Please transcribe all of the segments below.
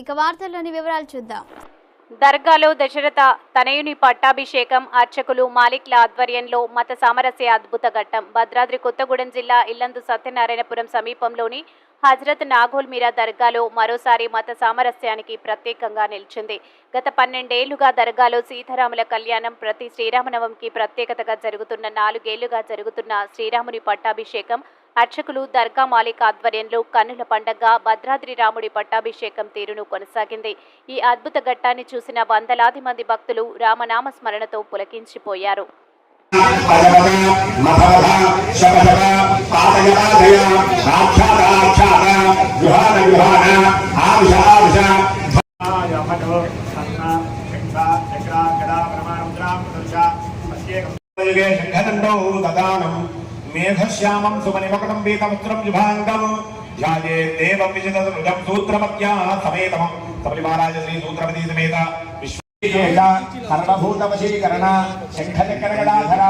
ఇక వార్తల్లోని వివరాలు చూద్దాం. దర్గాలో దశరథ తనయుని పట్టాభిషేకం అర్చకులు మాలిక్ల ఆధ్వర్యంలో మత సామరస్య అద్భుత ఘట్టం. భద్రాద్రి కొత్తగూడెం జిల్లా ఇల్లందు సత్యనారాయణపురం సమీపంలోని హజరత్ నాగోల్ మీరా దర్గాలో మరోసారి మత సామరస్యానికి ప్రత్యేకంగా నిలిచింది. గత పన్నెండేళ్ళుగా దర్గాలో సీతారాముల కళ్యాణం ప్రతి శ్రీరామనవంకి ప్రత్యేకతగా జరుగుతున్న నాలుగేళ్ళుగా జరుగుతున్న శ్రీరాముని పట్టాభిషేకం అర్చకులు దర్గా మాలిక్ ఆధ్వర్యంలో కన్నుల పండగ భద్రాద్రి రాముడి పట్టాభిషేకం తీరును కొనసాగింది. ఈ అద్భుత ఘట్టాన్ని చూసిన వందలాది మంది భక్తులు రామనామ స్మరణతో పులకించిపోయారు పదవద దదానం మేఘశ్యామం సుమనిమకుటం వీతముత్రం విభాంగం. ధ్యాయే దేవం విజితృజం సూత్రమత్యా సమేతం సపరివారాజ శ్రీ సూత్రపతి సమేత విశ్వ సర్వభూత వశీకరణ శంఖచక్రగదాధర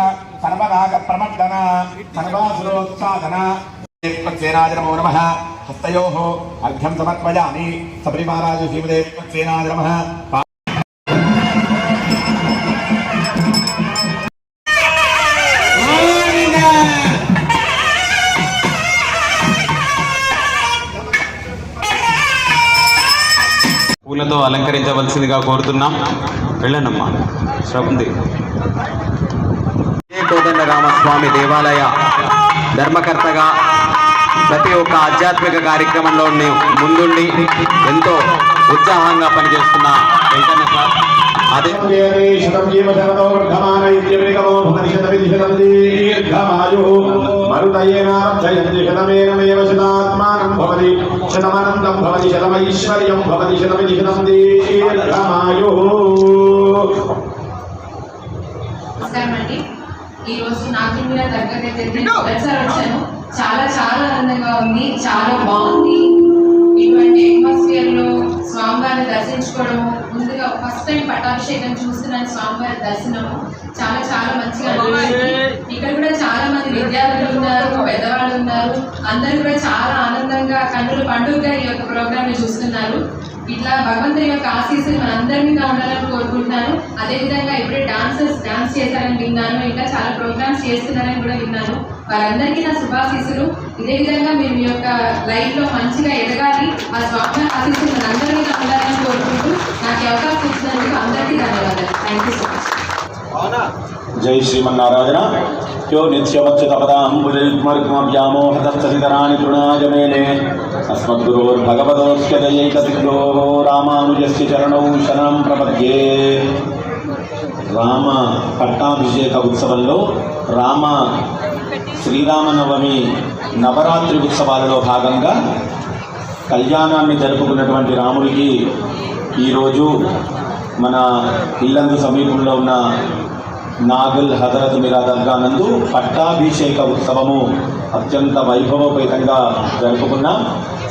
సర్వరాగ ప్రమర్దన సర్వాసురోత్సాధన సేనాజనమో నమ. హస్తయో అర్ఘ్యం సమర్పయామి. సపరివారాజ శ్రీమదే సేనాజ పూలతో అలంకరించవలసిందిగా కోరుతున్నాం. వెళ్ళండమ్మా. శ్రవంతి కోదండ రామస్వామి దేవాలయ ధర్మకర్తగా ప్రతి ఒక్క ఆధ్యాత్మిక కార్యక్రమంలో ముందుండి ఎంతో ఉత్సాహంగా పనిచేస్తున్న వెంకన్న సార్. అదే. శతం జీవ శరదో వర్ధమాన మరుతయేనార్థయంతి శతమేనమేవ శతాత్మానం భవతి శతమనంతం భవతి శతమైశ్వర్యం భవతి శతమితి శతం దీర్ఘమాయుః ఈ రోజు నాకు మీద దగ్గరైతే వచ్చాను చాలా చాలా ఆనందంగా ఉంది చాలా బాగుంది. ఇటువంటి అట్మాస్ఫియర్లో స్వామివారిని దర్శించుకోవడం ముందుగా ఫస్ట్ టైం పట్టాభిషేకం చూస్తున్నాను స్వామివారి దర్శనము. చాలా చాలా మంచిగా అనిపించింది ఇక్కడ కూడా చాలా మంది విద్యార్థులు ఉన్నారు పెద్దవాళ్ళు ఉన్నారు. అందరూ కూడా చాలా ఆనందంగా కన్నుల పండుగగా ఈ యొక్క ప్రోగ్రామ్ని చూస్తున్నారు. ఇట్లా భగవంతుని యొక్క ఆశీస్సులు మనందరి మీద ఉండాలని కోరుకుంటున్నాను. అదేవిధంగా ఇప్పుడే డాన్సర్స్ డాన్స్ చేశారని విన్నాను. ఇంకా చాలా ప్రోగ్రామ్స్ చేస్తున్నారని కూడా విన్నాను. వారందరికీ నా శుభాశీస్సులు. ఇదే విధంగా మీరు మీ యొక్క లైఫ్లో మంచిగా ఎదగాలి. ఆ స్వామి ఆశీస్సులు అందరినీ మీద ఉండాలని కోరుకుంటూ నాకు అవకాశం ఇచ్చినందుకు అందరికీ ధన్యవాదాలు. థ్యాంక్ యూ సో మచ్ జై శ్రీమన్నారాయణ. యో నిత్యమచ్యుతపదాంబుజయుగ్మర్గ్మవ్యామోహతస్థితరాణి తృణాయమేనే అస్మద్గురోర్భగవతోస్య దయైకసిద్ధో రామానుజస్య చరణౌ శరణం ప్రపద్యే రామ పట్టాభిషేక ఉత్సవంలో రామ శ్రీరామనవమి నవరాత్రి ఉత్సవాలలో భాగంగా కళ్యాణాన్ని జరుపుకున్నటువంటి రాముడికి ఈరోజు మన ఇల్లందు సమీపంలో ఉన్న నాగల్ హజరత్ మిరాదర్గా నందు పట్టాభిషేక ఉత్సవము అత్యంత వైభవపేతంగా జరుపుకున్న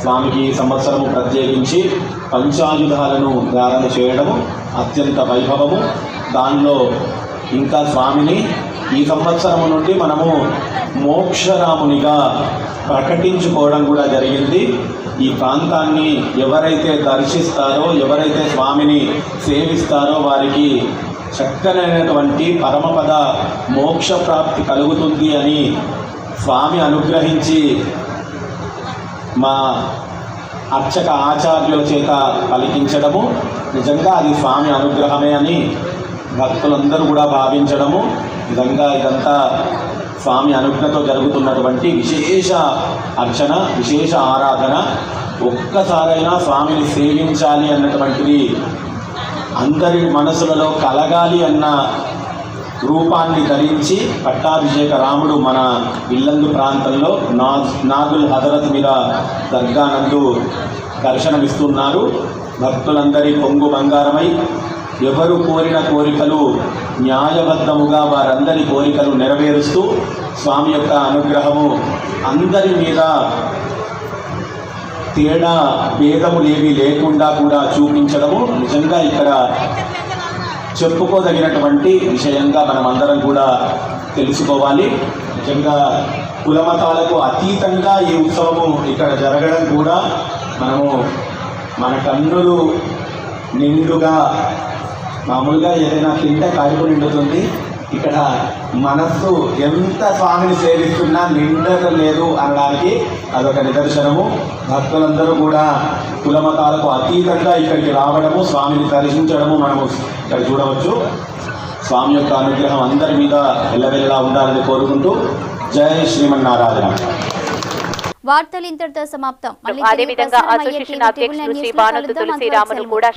స్వామికి ఈ సంవత్సరము ప్రత్యేకించి పంచాయుధాలను ధారణ చేయడము అత్యంత వైభవము. దానిలో ఇంకా స్వామిని ఈ సంవత్సరము నుండి మనము మోక్షరామునిగా ప్రకటించుకోవడం కూడా జరిగింది. ఈ ప్రాంతాన్ని ఎవరైతే దర్శిస్తారో ఎవరైతే స్వామిని సేవిస్తారో వారికి చక్కనైనటువంటి పరమపద మోక్ష ప్రాప్తి కలుగుతుంది అని స్వామి అనుగ్రహించి మా అర్చక ఆచార్యుల చేత పలికించడము. నిజంగా అది స్వామి అనుగ్రహమే అని భక్తులందరూ కూడా భావించడము. నిజంగా ఇదంతా స్వామి అనుజ్ఞతో జరుగుతున్నటువంటి విశేష అర్చన విశేష ఆరాధన ఒక్కసారైనా స్వామిని సేవించాలి అన్నటువంటిది అందరి మనసులలో కలగాలి అన్న రూపాన్ని ధరించి పట్టాభిషేక రాముడు మన ఇల్లందు ప్రాంతంలో నా నాగుల్ హజరత్ మీద దర్గానందు దర్శనమిస్తున్నారు. భక్తులందరి పొంగు బంగారమై ఎవరు కోరిన కోరికలు న్యాయబద్ధముగా వారందరి కోరికలు నెరవేరుస్తూ స్వామి యొక్క అనుగ్రహము అందరి మీద తేడా భేదములేమీ లేకుండా కూడా చూపించడము నిజంగా ఇక్కడ చెప్పుకోదగినటువంటి విషయంగా మనమందరం కూడా తెలుసుకోవాలి. నిజంగా కులమతాలకు అతీతంగా ఈ ఉత్సవము ఇక్కడ జరగడం కూడా మనము మన కన్నులు నిండుగా మామూలుగా ఏదైనా తింటే కడుపు నిండుతుంది. ఇక్కడ మనస్సు ఎంత స్వామిని సేవిస్తున్నా నిండటం లేదు అనడానికి అదొక నిదర్శనము. భక్తులందరూ కూడా కులమతాలకు అతీతంగా ఇక్కడికి రావడము స్వామిని దర్శించడము మనము ఇక్కడ చూడవచ్చు. స్వామి యొక్క అనుగ్రహం అందరి మీద ఎల్లవెల్లా ఉండాలని కోరుకుంటూ జై శ్రీమన్నారాయణ. వార్తలు ఇంతటితో సమాప్తం. అదేవిధంగా అసోసియేషన్ అధ్యక్షులు శ్రీ భానుతు అంతవరకు కూడా